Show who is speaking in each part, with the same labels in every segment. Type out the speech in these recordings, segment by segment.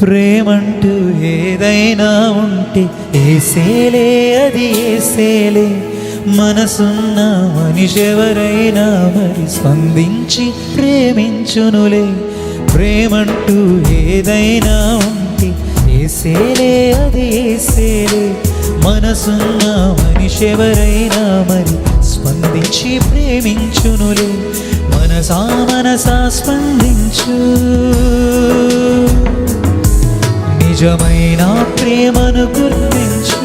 Speaker 1: ప్రేమంటూ ఏదైనా ఉంటే ఏసేలే అది ఏసేలే మనసున్న మనిషెవరైనా మరి స్పందించి ప్రేమించునులే. ప్రేమంటూ ఏదైనా ఉంటే ఏసేలే అది ఏసేలే మనసున్న మనిషెవరైనా మరి స్పందించి ప్రేమించునులే. మనసా మనసా స్పందించు. నిజమైన ప్రేమను గుర్తించు.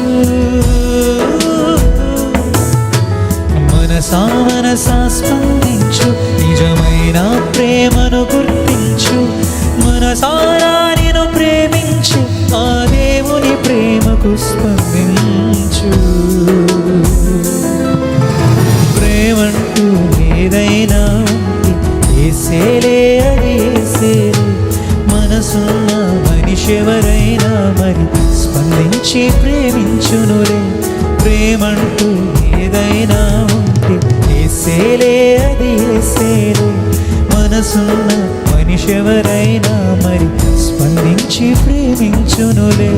Speaker 1: మనసా మనసా స్పందించు. నిజమైన ప్రేమను గుర్తించు. మనసారా నేను ప్రేమించు. ఆ దేవుని ప్రేమకు స్పందించు. స్పందించి ప్రేమించునులే. ప్రేమంటూ ఏదైనా ఉంటే వేసేలే అది వేసేలే మనసున్న మనిషి ఎవరైనా మరి స్పందించి ప్రేమించునులే.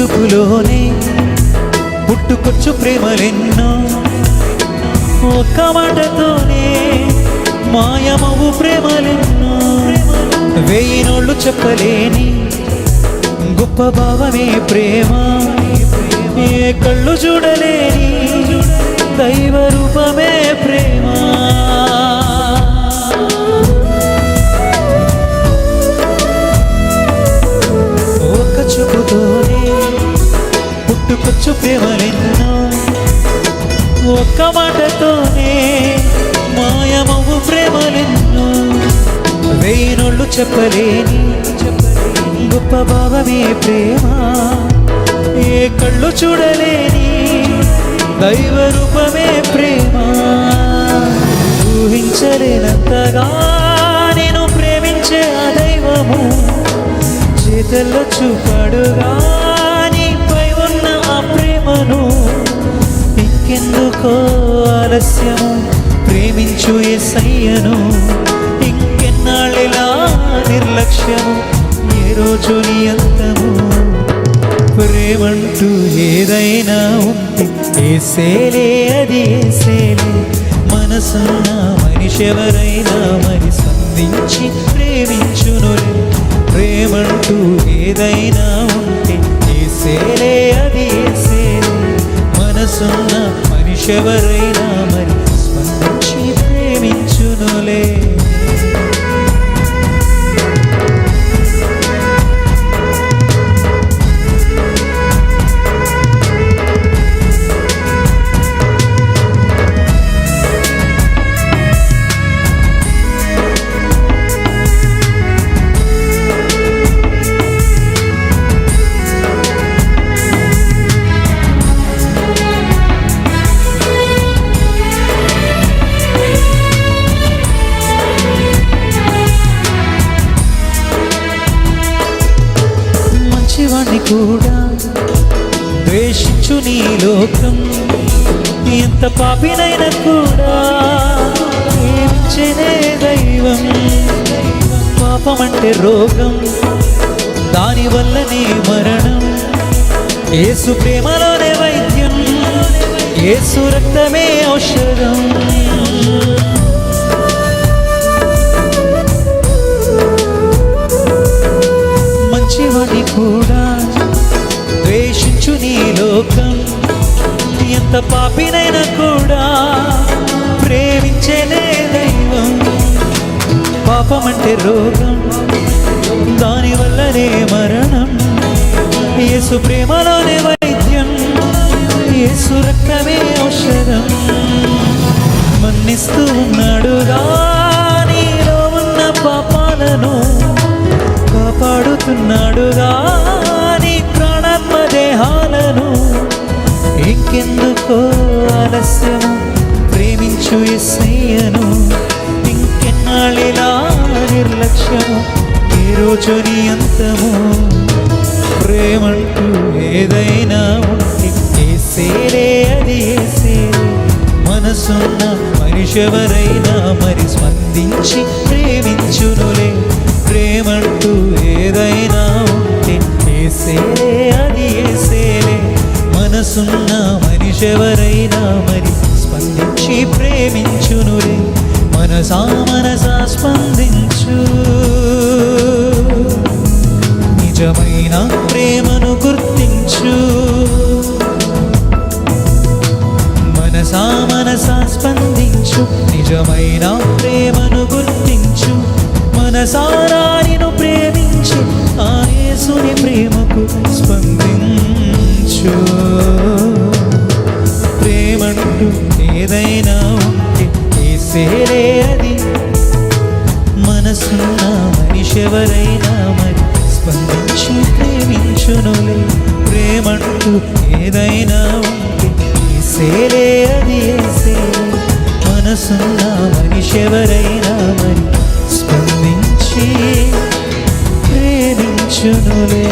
Speaker 1: చూపులోనే పుట్టుకొచ్చు ప్రేమలెన్నో. ఒక్క మాటతోనే మాయమవు ప్రేమలెన్నో. వెయ్యి నోళ్ళు చెప్పలేని గొప్ప భావమే ప్రేమ. ఏ కళ్ళు చూడలేని దైవ రూపమే ప్రేమ. మాటతోనే మాయమవు ప్రేమలెన్ను వేయినోళ్ళు చెప్పలేని గొప్ప భావమే ప్రేమ. ఏ కళ్ళు చూడలేని దైవ రూపమే ప్రేమ. ఊహించలేనంతగా నేను ప్రేమించే ఆ దైవము. చేతల్లో చూపాడుగా నీపై ఉన్న ఆ ప్రేమను ఇంకెందుకో ఆలస్యము ప్రేమించు ఎసయ్యను ఇంకెన్నాళ్ళిలా నిర్లక్ష్యము ఏ రోజు నీ అంతము? ప్రేమంటూ ఏదైనా ఉంది ఏసేలే అది ఏసేలే మనసున్న మనిషి ఎవరైనా మరి సంధించి ప్రేమించును ప్రేమంటూ ఏదైనా ఉంటే ఏసేలే అది ఏసేలే మనసున్న ఎవరైనా మరి స్పందించి ప్రేమించునులే. కూడా ద్వేషించు నీ లోకం. ఎంత పాపినైనా కూడా ప్రేమించేనే దైవం. పాపమంటే రోగం దాని వల్లనే మరణం. ఏసు ప్రేమలోనే వైద్యం ఏసు రక్తమే ఔషధం. మంచివాడి కూడా నీ లోకం. ఎంత పాపినైనా కూడా ప్రేమించేనే దైవం. పాపం అంటే రోగం దాని వల్లనే మరణం. యేసు ప్రేమలోనే వైద్యం యేసు రక్తమే ఔషధం. మన్నిస్తూ ఉన్నాడుగా ప్రేమించు ఎస్సయ్యను ఇంకెన్నాళ్ళిలా నిర్లక్ష్యము? ఈ రోజు నీ అంతము. ప్రేమంటూ ఏదైనా ఉంటే ఏసేలే అది ఏసేలే మనసున్న మనిషెవరైనా మరి స్పందించి ప్రేమించునులే. ప్రేమ స్పందించు నిజమైన ప్రేమను గుర్తించు. మనసా మనసా స్పందించు. నిజమైన ప్రేమను గుర్తించు. మనసారా ఎవరైనా మరి స్పందించి ప్రేమించునులే. ప్రేమంటూ ఏదైనా ఉంటే ఏసేలే అది ఏసేలే మనసున్న మనిషెవరైనా మరి స్పందించి ప్రేమించునులే.